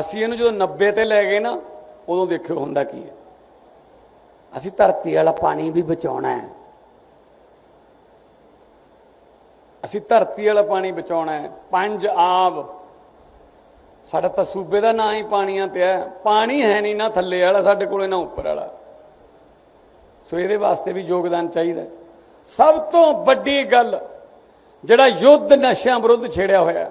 ਅਸੀਂ ਇਹਨੂੰ ਜਦੋਂ 90 ਤੇ ਲੈ ਗਏ ਨਾ, ਉਦੋਂ ਦੇਖਿਓ ਹੁੰਦਾ ਕੀ ਹੈ। ਅਸੀਂ ਧਰਤੀ ਵਾਲਾ ਪਾਣੀ ਵੀ ਬਚਾਉਣਾ ਹੈ। ਅਸੀਂ ਧਰਤੀ ਵਾਲਾ ਪਾਣੀ ਬਚਾਉਣਾ ਹੈ। ਪੰਜ ਆਬ। ਸਾਡਾ ਤਾਂ ਸੂਬੇ ਦਾ ਨਾਂ ਹੀ ਪਾਣੀਆਂ ਤੇ ਹੈ। ਪਾਣੀ ਹੈ ਨਹੀਂ ਨਾ ਥੱਲੇ ਵਾਲਾ, ਸਾਡੇ ਕੋਲੇ ਨਾ ਉੱਪਰ ਵਾਲਾ। ਸੋ ਇਹਦੇ ਵਾਸਤੇ ਵੀ ਯੋਗਦਾਨ ਚਾਹੀਦਾ ਸਭ ਤੋਂ ਵੱਡੀ ਗੱਲ, ਜਿਹੜਾ ਯੁੱਧ ਨਸ਼ਿਆਂ ਵਿਰੁੱਧ ਛੇੜਿਆ ਹੋਇਆ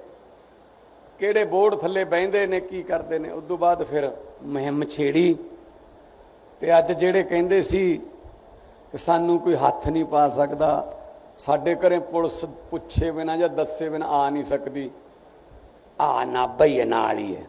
ਕਿਹੜੇ ਬੋਰਡ ਥੱਲੇ ਬਹਿੰਦੇ ਨੇ, ਕੀ ਕਰਦੇ ਨੇ। ਉਸ ਤੋਂ ਬਾਅਦ ਫਿਰ ਮੁਹਿੰਮ ਛੇੜੀ ਤੇ ਅੱਜ ਜਿਹੜੇ ਕਹਿੰਦੇ ਸੀ ਕਿ ਸਾਨੂੰ ਕੋਈ ਹੱਥ ਨਹੀਂ ਪਾ ਸਕਦਾ, ਸਾਡੇ ਘਰੇ ਪੁਲਿਸ ਪੁੱਛੇ ਬਿਨਾ ਜਾਂ ਦੱਸੇ ਬਿਨਾ ਆ ਨਹੀਂ ਸਕਦੀ। ਆ ਨਾ ਬਈ ਨਾਲ ਹੀ ਹੈ।